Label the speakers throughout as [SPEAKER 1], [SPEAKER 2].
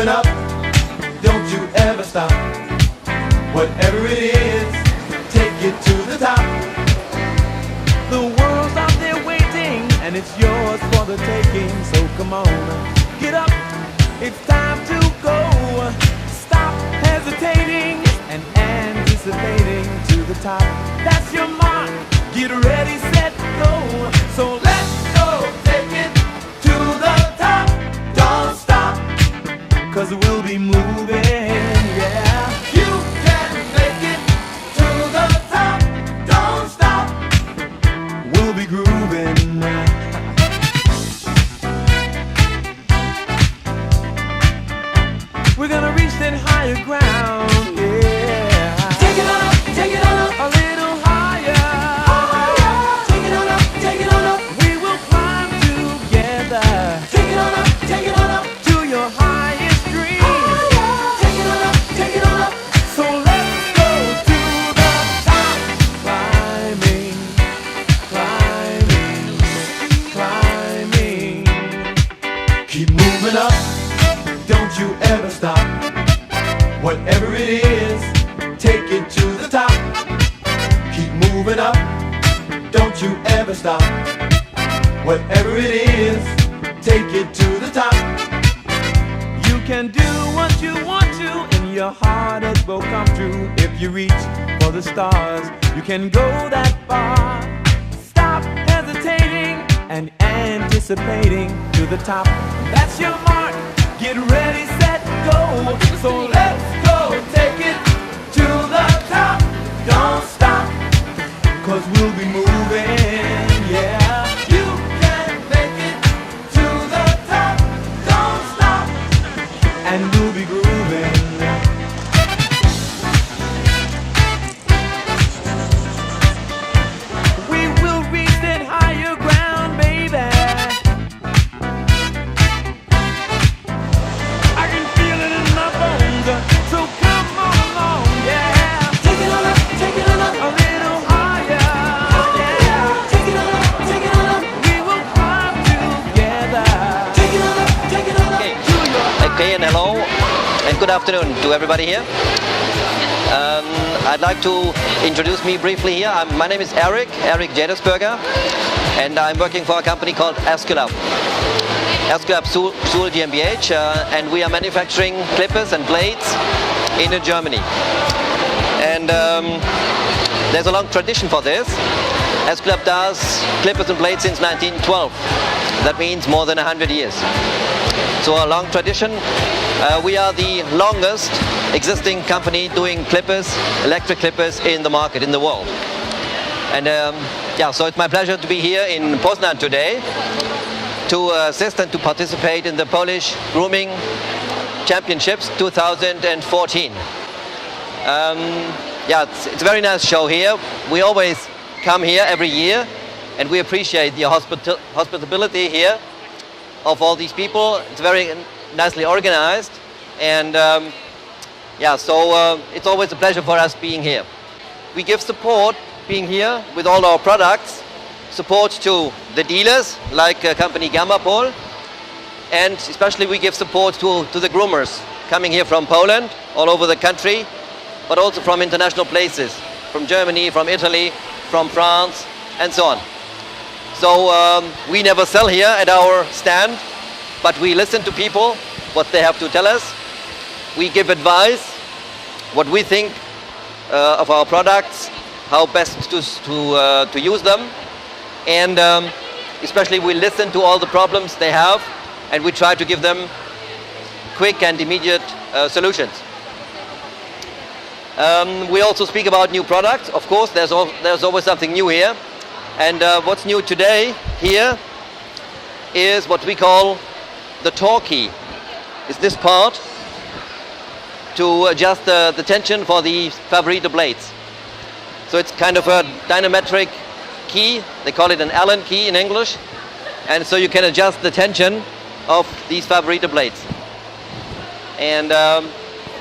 [SPEAKER 1] moving up, don't you ever stop. Whatever it is, take it to the top. The world's out there waiting, and it's yours for the taking. So come on, get up, it's time to go. Stop hesitating and anticipating to the top. That's your mark. Get ready, set, go. So let's cause we'll be moving, yeah. You can make it to the top. Don't stop, we'll be grooving. We're gonna reach that higher ground, you ever stop. Whatever it is, take it to the top. You can do what you want to, and your heart will come true. If you reach for the stars, you can go that far. Stop hesitating and anticipating to the top. That's your mark. Get ready, set, go. So let's go, take it to the top. Don't cause we'll be moving, yeah.
[SPEAKER 2] Everybody here. Um, I'd like to introduce me briefly here. I'm, my name is Eric, Eric Jadesberger, and I'm working for a company called Esculap. Esculap Sul GmbH, uh, and we are manufacturing clippers and blades in Germany. And um, there's a long tradition for this. Esculap does clippers and blades since 1912. That means more than 100 years. So a long tradition. Uh, we are the longest existing company doing clippers, electric clippers in the market in the world. And um, yeah, so it's my pleasure to be here in Poznan today to assist and to participate in the Polish Grooming Championships 2014. Um, yeah, it's, it's a very nice show here. We always come here every year and we appreciate the hospita- hospitality here of all these people. It's very nicely organized, and um, yeah, so uh, it's always a pleasure for us being here. We give support being here with all our products, support to the dealers like uh, company Gamapol, and especially we give support to, to the groomers coming here from Poland, all over the country, but also from international places, from Germany, from Italy, from France, and so on. So um, we never sell here at our stand, but we listen to people, what they have to tell us. We give advice, what we think uh, of our products, how best to, to, uh, to use them. And um, especially we listen to all the problems they have and we try to give them quick and immediate uh, solutions. Um, we also speak about new products. Of course, there's, al- there's always something new here. And uh, what's new today here is what we call the torquey. Is this part to adjust uh, the tension for the Favorita blades. So it's kind of a dynametric key. They call it an Allen key in English. And so you can adjust the tension of these Favorita blades. And um,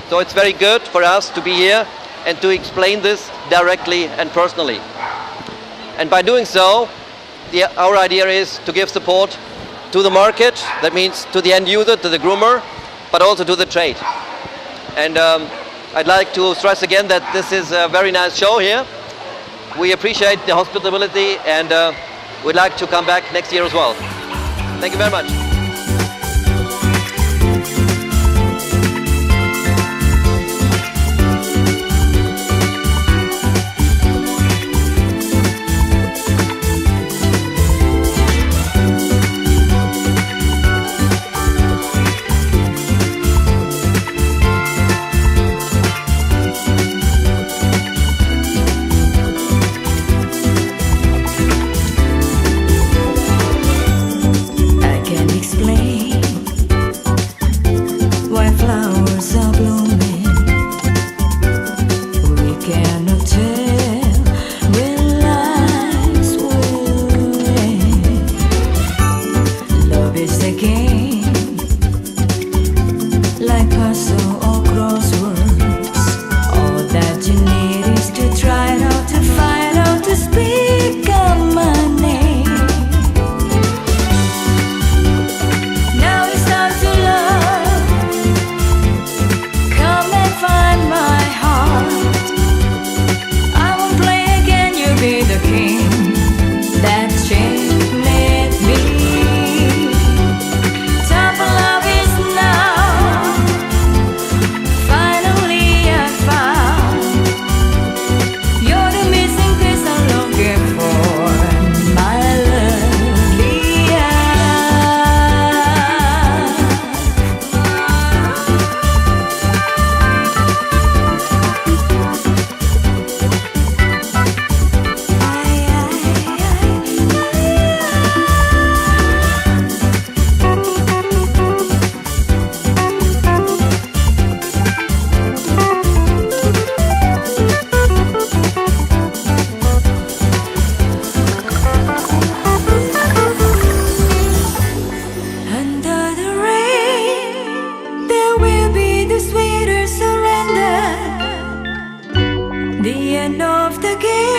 [SPEAKER 2] so it's very good for us to be here and to explain this directly and personally. And by doing so, the, our idea is to give support to the market, that means to the end user, to the groomer, but also to the trade. And um, I'd like to stress again that this is a very nice show here. We appreciate the hospitality and uh, we'd like to come back next year as well. Thank you very much.
[SPEAKER 3] again.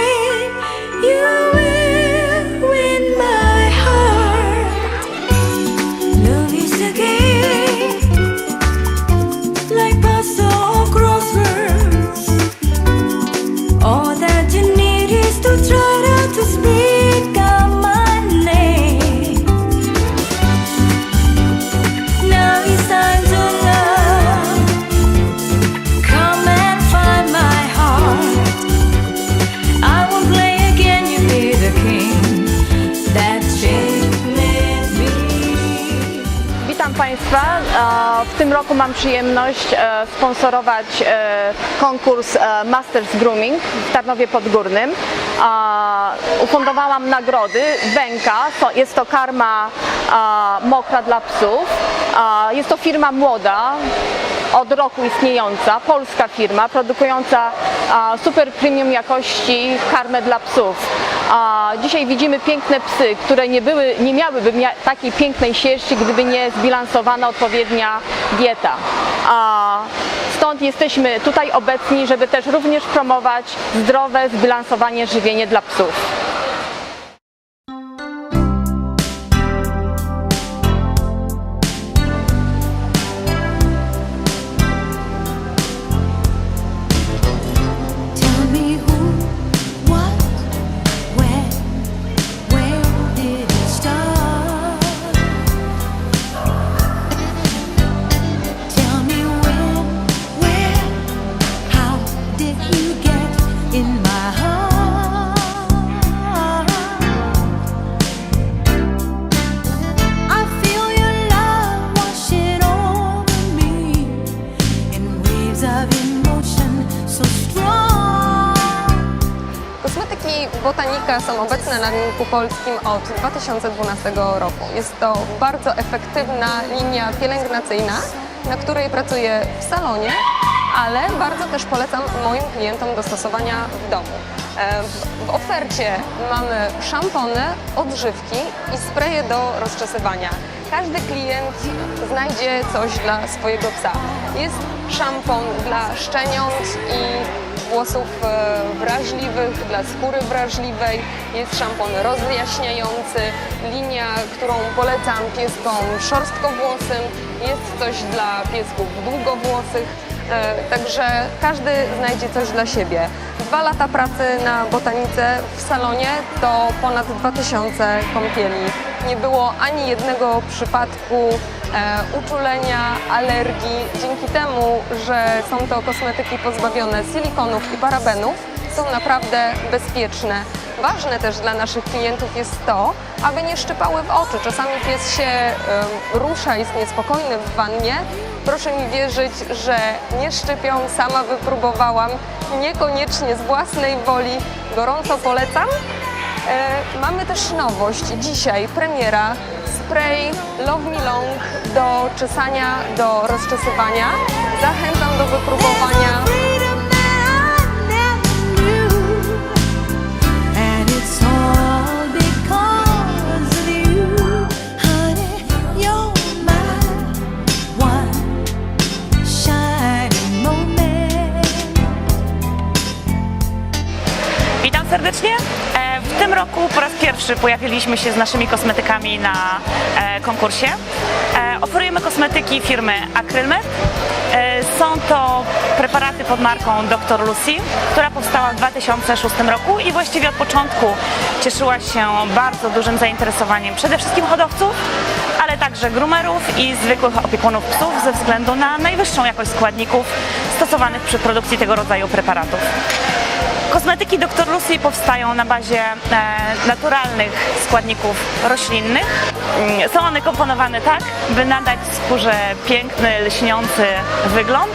[SPEAKER 4] W tym roku mam przyjemność e, sponsorować e, konkurs e, Masters Grooming w Tarnowie Podgórnym. Ufundowałam nagrody Bęka, to- jest to karma mokra dla psów. Jest to firma młoda, od roku istniejąca, polska firma produkująca super premium jakości karmę dla psów. Dzisiaj widzimy piękne psy, które nie, były, nie miałyby mia- takiej pięknej sierści, gdyby nie zbilansowana odpowiednia dieta. Stąd jesteśmy tutaj obecni, żeby też również promować zdrowe, zbilansowanie żywienie dla psów.
[SPEAKER 5] Botanika są obecne na rynku polskim od 2012 roku. Jest to bardzo efektywna linia pielęgnacyjna, na której pracuję w salonie, ale bardzo też polecam moim klientom do stosowania w domu. E, w- ofercie mamy szampony, odżywki i spreje do rozczesywania. Każdy klient znajdzie coś dla swojego psa. Jest szampon dla szczeniąt i włosów e, wrażliwych, dla skóry wrażliwej. Jest szampon rozjaśniający, linia, którą polecam pieskom szorstkowłosym. Jest coś dla piesków długowłosych. E, Także każdy znajdzie coś dla siebie. Dwa lata pracy na botanice w salonie to ponad 2000 kąpieli. Nie było ani jednego przypadku uczulenia, alergii. Dzięki temu, że są to kosmetyki pozbawione silikonów i parabenów, są naprawdę bezpieczne. Ważne też dla naszych klientów jest to, aby nie szczypały w oczy. Czasami pies się em, rusza, jest niespokojny w wannie. Proszę mi wierzyć, że nie szczypią, sama wypróbowałam, niekoniecznie z własnej woli. Gorąco polecam. E, mamy też nowość, dzisiaj premiera, spray Love Me Long do czesania, do rozczesywania. Zachęcam do wypróbowania.
[SPEAKER 6] Witam serdecznie. Roku po raz pierwszy pojawiliśmy się z naszymi kosmetykami na e, konkursie. E, Oferujemy kosmetyki firmy Acrylmed. E, Są to preparaty pod marką Dr. Lucy, która powstała w 2006 roku i właściwie od początku cieszyła się bardzo dużym zainteresowaniem przede wszystkim hodowców, ale także groomerów i zwykłych opiekunów psów ze względu na najwyższą jakość składników stosowanych przy produkcji tego rodzaju preparatów. Kosmetyki Dr. Lucy powstają na bazie e, naturalnych składników roślinnych. Mm, Są one komponowane tak, by nadać skórze piękny, lśniący wygląd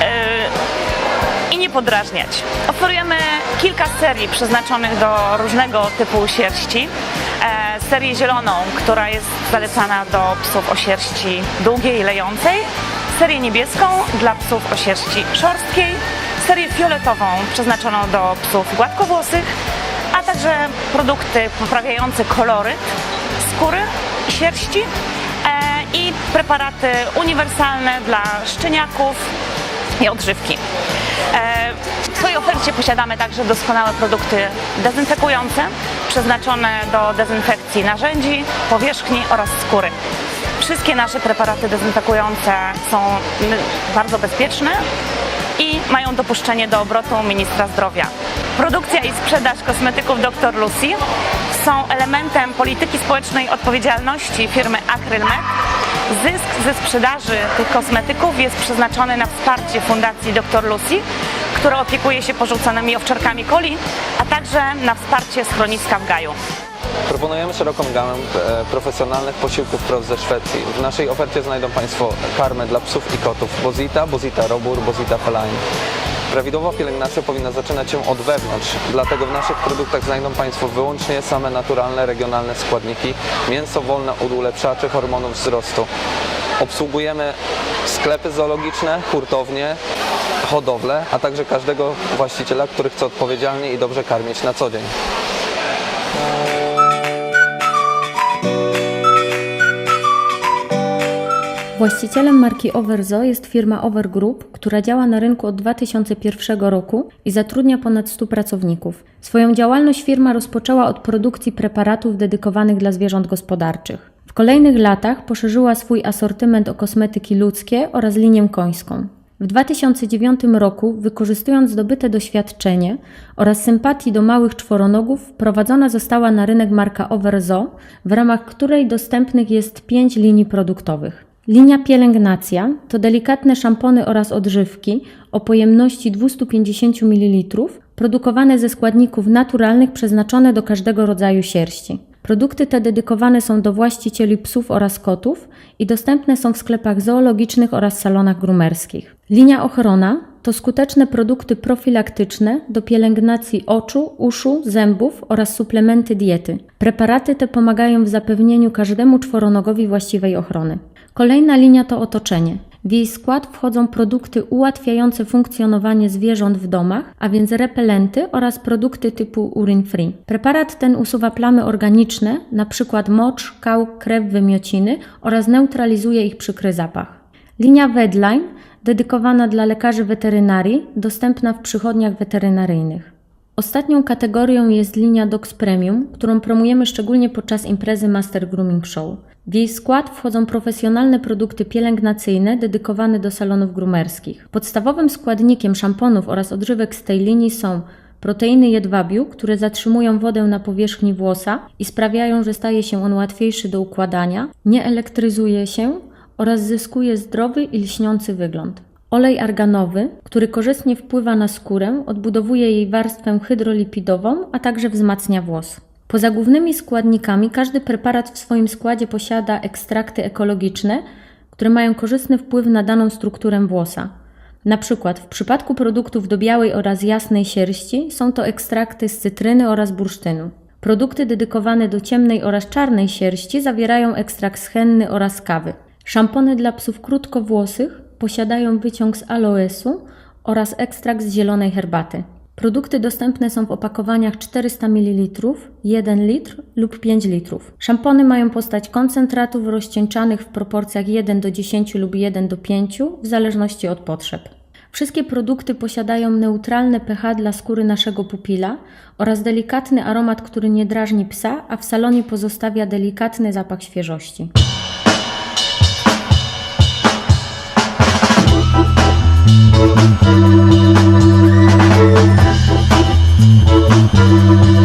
[SPEAKER 6] e, i nie podrażniać. Oferujemy kilka serii przeznaczonych do różnego typu sierści. E, serię zieloną, która jest zalecana do psów o sierści długiej, lejącej. Serię niebieską dla psów o sierści szorstkiej. Serię fioletową przeznaczoną do psów gładkowłosych, a także produkty poprawiające koloryt skóry sierści e, i preparaty uniwersalne dla szczeniaków, i odżywki. E, W swojej ofercie posiadamy także doskonałe produkty dezynfekujące, przeznaczone do dezynfekcji narzędzi, powierzchni oraz skóry. Wszystkie nasze preparaty dezynfekujące są bardzo bezpieczne i mają dopuszczenie do obrotu ministra zdrowia. Produkcja i sprzedaż kosmetyków Dr. Lucy są elementem polityki społecznej odpowiedzialności firmy Acrylmed. Zysk ze sprzedaży tych kosmetyków jest przeznaczony na wsparcie Fundacji Dr. Lucy, która opiekuje się porzuconymi owczarkami coli, a także na wsparcie schroniska w Gaju.
[SPEAKER 7] Proponujemy szeroką gamę e, profesjonalnych posiłków prost ze Szwecji. W naszej ofercie znajdą Państwo karmę dla psów i kotów Bozita, Bozita Robur, Bozita Feline. Prawidłowa pielęgnacja powinna zaczynać się od wewnątrz, dlatego w naszych produktach znajdą Państwo wyłącznie same naturalne, regionalne składniki, mięso wolne od ulepszaczy hormonów wzrostu. Obsługujemy sklepy zoologiczne, hurtownie, hodowle, a także każdego właściciela, który chce odpowiedzialnie i dobrze karmić na co dzień.
[SPEAKER 8] Właścicielem marki Overzo jest firma Overgroup, która działa na rynku od 2001 roku i zatrudnia ponad 100 pracowników. Swoją działalność firma rozpoczęła od produkcji preparatów dedykowanych dla zwierząt gospodarczych. W kolejnych latach poszerzyła swój asortyment o kosmetyki ludzkie oraz linię końską. W 2009 roku, wykorzystując zdobyte doświadczenie oraz sympatii do małych czworonogów, wprowadzona została na rynek marka Overzo, w ramach której dostępnych jest pięć linii produktowych. Linia pielęgnacja to delikatne szampony oraz odżywki o pojemności 250 ml, produkowane ze składników naturalnych przeznaczone do każdego rodzaju sierści. Produkty te dedykowane są do właścicieli psów oraz kotów i dostępne są w sklepach zoologicznych oraz salonach grumerskich. Linia ochrona to skuteczne produkty profilaktyczne do pielęgnacji oczu, uszu, zębów oraz suplementy diety. Preparaty te pomagają w zapewnieniu każdemu czworonogowi właściwej ochrony. Kolejna linia to otoczenie. W jej skład wchodzą produkty ułatwiające funkcjonowanie zwierząt w domach, a więc repelenty oraz produkty typu urine free. Preparat ten usuwa plamy organiczne, np. mocz, kał, krew, wymiociny oraz neutralizuje ich przykry zapach. Linia Wedline, dedykowana dla lekarzy weterynarii, dostępna w przychodniach weterynaryjnych. Ostatnią kategorią jest linia Dox Premium, którą promujemy szczególnie podczas imprezy Master Grooming Show. W jej skład wchodzą profesjonalne produkty pielęgnacyjne dedykowane do salonów groomerskich. Podstawowym składnikiem szamponów oraz odżywek z tej linii są proteiny jedwabiu, które zatrzymują wodę na powierzchni włosa i sprawiają, że staje się on łatwiejszy do układania, nie elektryzuje się oraz zyskuje zdrowy i lśniący wygląd. Olej arganowy, który korzystnie wpływa na skórę, odbudowuje jej warstwę hydrolipidową, a także wzmacnia włos. Poza głównymi składnikami, każdy preparat w swoim składzie posiada ekstrakty ekologiczne, które mają korzystny wpływ na daną strukturę włosa. Na przykład w przypadku produktów do białej oraz jasnej sierści są to ekstrakty z cytryny oraz bursztynu. Produkty dedykowane do ciemnej oraz czarnej sierści zawierają ekstrakt z henny oraz kawy. Szampony dla psów krótkowłosych posiadają wyciąg z aloesu oraz ekstrakt z zielonej herbaty. Produkty dostępne są w opakowaniach 400 ml, 1 litr lub 5 litrów. Szampony mają postać koncentratów rozcieńczanych w proporcjach 1 do 10 lub 1 do 5 w zależności od potrzeb. Wszystkie produkty posiadają neutralne pH dla skóry naszego pupila oraz delikatny aromat, który nie drażni psa, a w salonie pozostawia delikatny zapach świeżości.
[SPEAKER 1] Thank you.